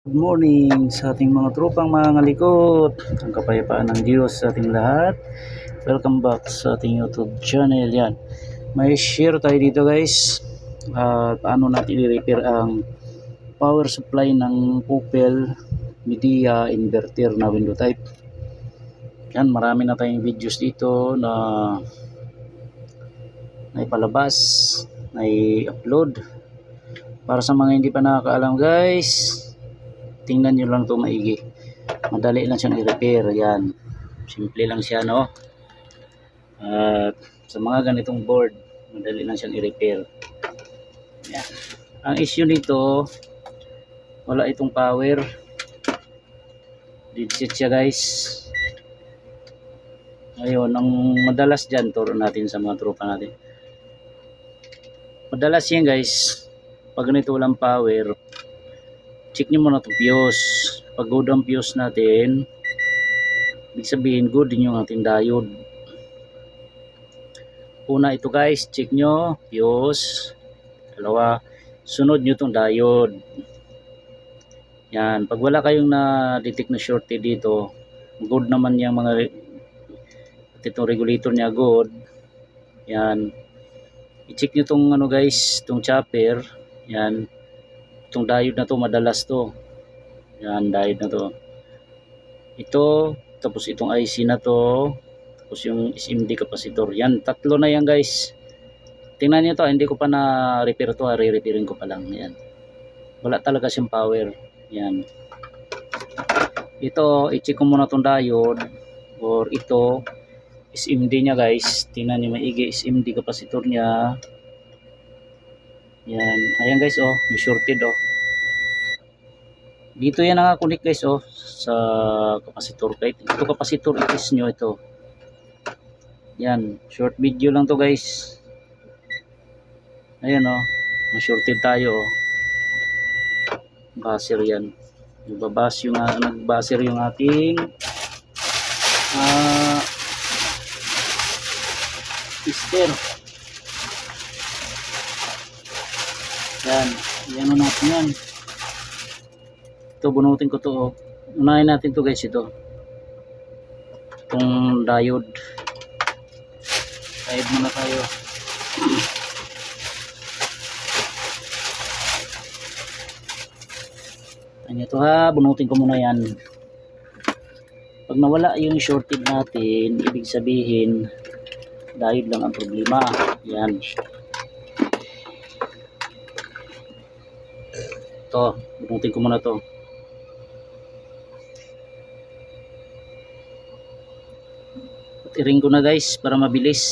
Good morning sa ating mga tropang mga likod. Ang kapayapaan ng Diyos sa ating lahat. Welcome back sa ating YouTube channel. Yan. May share tayo dito guys. Uh, paano natin i-repair ang power supply ng Popel Media Inverter na window type. Yan. Marami na tayong videos dito na na ipalabas, na i-upload. Para sa mga hindi pa nakakaalam guys, tingnan nyo lang to maigi. Madali lang siyang i-repair yan simple lang siya no? At sa mga ganitong board madali lang siyang i-repair. Yan. ang issue nito wala itong power. Set siya guys. Ayun ang madalas dyan turo natin sa mga tropa natin. Madalas yan guys. Pag ganito walang power check nyo muna itong fuse pag good ang fuse natin ibig sabihin good din yung ating diode una ito guys check nyo fuse dalawa sunod nyo itong diode yan pag wala kayong na detect na shorted dito good naman yung mga at itong regulator niya good. Yan. I-check nyo itong ano guys itong chopper. Yan itong diode na to madalas to. Yan diode na to. Ito tapos itong IC na to. Tapos yung SMD capacitor yan tatlo na yan guys. Tingnan nyo to hindi ko pa na repair to re-repairing ko pa lang. Yan. Wala talaga siyang power. Yan. Ito i-check ko muna tong diode or ito SMD nya guys. Tingnan nyo maigi SMD capacitor nya yan. Ayan guys oh, may shorted oh. Dito yan nakakunik guys oh sa kapasitor. Kahit ito kapasitor itis nyo ito. Yan, short video lang to guys. Ayan oh, may shorted tayo oh. Baser yan. Nagbabas yung uh, nagbaser yung ating ah uh, Easter. Yan. Yan natin yan. Ito, bunutin ko to. Oh. Unahin natin to guys ito. Itong diode. Diode muna tayo. Ano to ha, bunutin ko muna yan. Pag nawala yung shorted natin, ibig sabihin, diode lang ang problema. Yan. To bunutin ko muna to. Patiring ko na guys para mabilis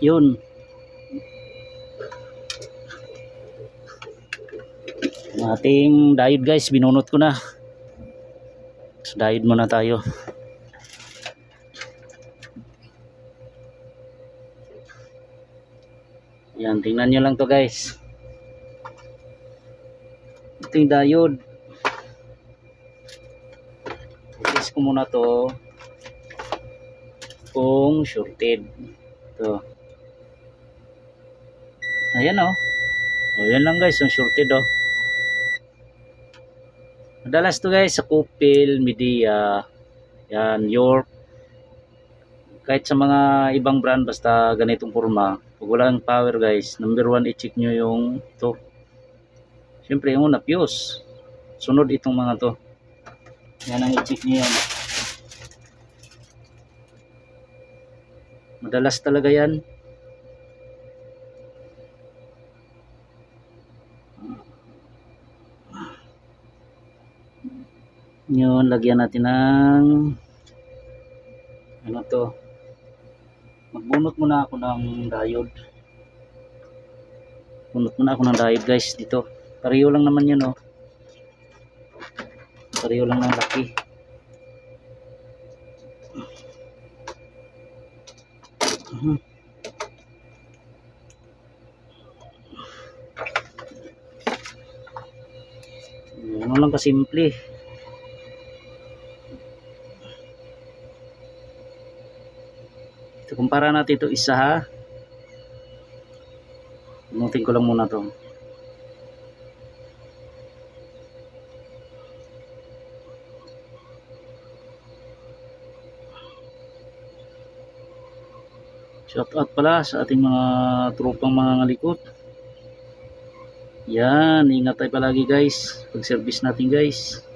yun. Ang ating diode guys binunot ko na. So, diode muna tayo. Yan tingnan nyo lang to guys. Ito yung diode test ko muna to kung shorted. Ito Ayan oh. O yan lang guys, yung shorted oh. Madalas to guys sa Kupil, Media, yan, York. Kahit sa mga ibang brand basta ganitong forma. Pag walang power guys, number one i-check nyo yung ito. Siyempre yung una, fuse. Sunod itong mga to. Yan ang i-check nyo yan. Madalas talaga yan. yun lagyan natin ng ano to? Magbunot muna ako ng diode. Bunot muna ako ng diode guys dito. Pareho lang naman yun oh. Pareho lang ng laki. Mhm. Uh -huh. ano lang kasimple. Ito, kumpara natin ito isa ha. Inutin ko lang muna to. Shout out pala sa ating mga tropang mga ngalikot. Yan, ingat tayo palagi guys. Pag service natin guys.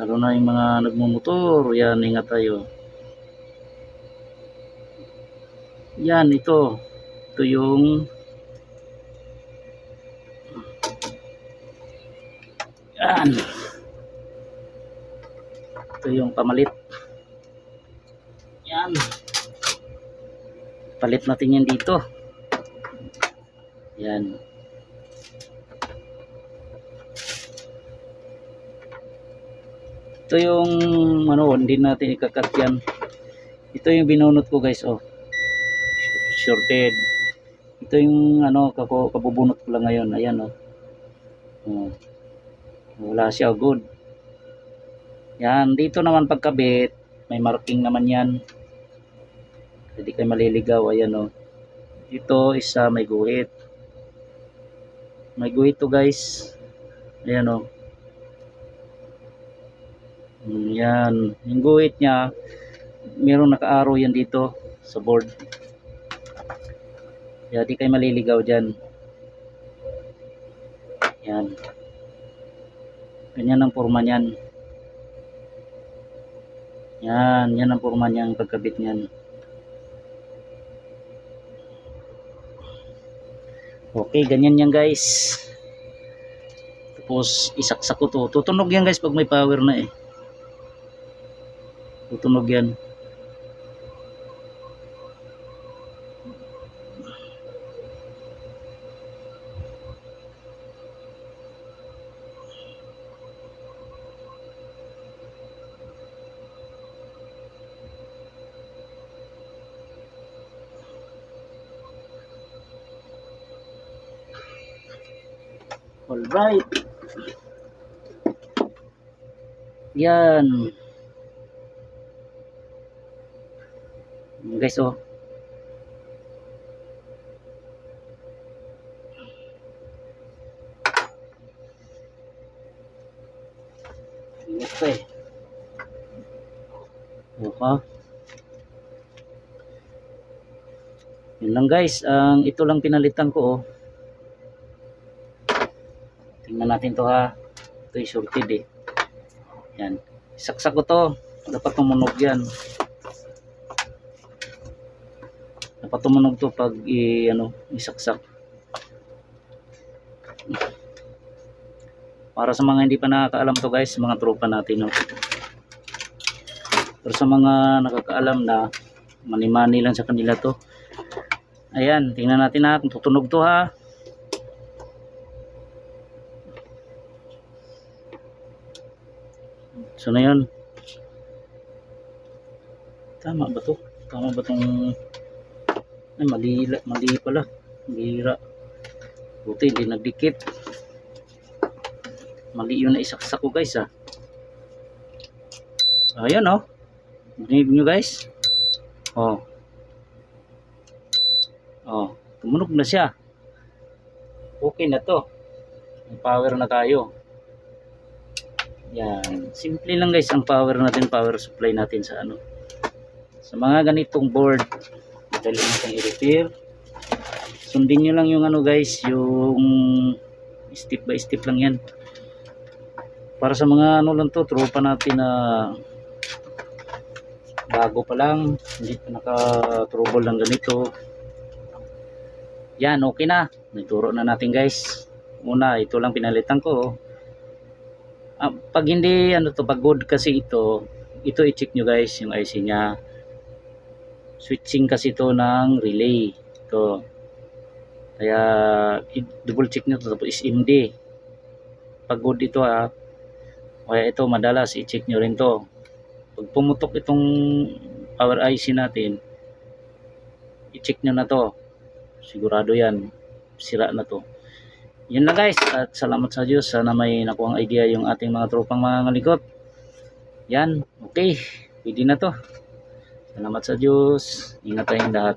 Lalo na yung mga nagmumotor. Yan, ingat tayo. Yan, ito. Ito yung Yan. Ito yung pamalit. Yan. Palit natin yan dito. Yan. Ito yung ano, hindi natin ikakat yan. Ito yung binunot ko guys, oh. Shorted. Ito yung ano, kako, kabubunot ko lang ngayon. Ayan, oh. oh. Wala siya, good. Yan, dito naman pagkabit, may marking naman yan. Hindi kayo maliligaw, ayan, oh. Ito, isa may guhit. May guhit to guys. Ayan, oh. Mm, Yan. Yung guhit niya, merong naka-arrow yan dito sa board. Kaya di kayo maliligaw dyan. Yan. Ganyan ang forma niyan. Yan. Yan ang forma niyang pagkabit niyan. Okay, ganyan yan guys. Tapos isaksak ko to. Tutunog yan guys pag may power na eh. Tutunog yan. Alright. Yan. Guys, oh. Ingat pa eh. Yun lang guys, ang ito lang pinalitan ko oh. Tingnan natin to ha. Ito yung shorted eh. Yan. Saksak ko to. Dapat tumunog yan. Dapat tumunog to pag i, ano, isaksak. Para sa mga hindi pa nakakaalam to guys, mga tropa natin. No? Pero sa mga nakakaalam na mani-mani lang sa kanila to. Ayan, tingnan natin ha kung tutunog to ha. So na yun. Tama ba to? Tama ba tong... Ay, mali, mali pala. Bira. Buti, hindi nagdikit. Mali yun na isaksak ko guys ah. Ayan oh. Dinig nyo guys. Oh. Oh. Tumunog na siya. Okay na to. May power na tayo. Yan. Simple lang guys ang power natin, power supply natin sa ano. Sa mga ganitong board, dali natin i-repair. Sundin nyo lang yung ano guys, yung step by step lang yan. Para sa mga ano lang to, tropa natin na bago pa lang, hindi pa naka-trouble lang ganito. Yan, okay na. Nagturo na natin guys. Una, ito lang pinalitan ko. Ah, pag hindi ano to pag good kasi ito ito i-check nyo guys yung IC nya switching kasi to ng relay ito kaya i-double check nyo to tapos is MD pag good ito ha kaya ito madalas i-check nyo rin to. Pag pumutok itong power IC natin i-check nyo na to. Sigurado yan sira na to yun lang guys. At salamat sa Diyos. Sana may nakuhang idea yung ating mga tropang mga ngalikot yan. Okay. Pwede na to. Salamat sa Diyos. Ingat tayong lahat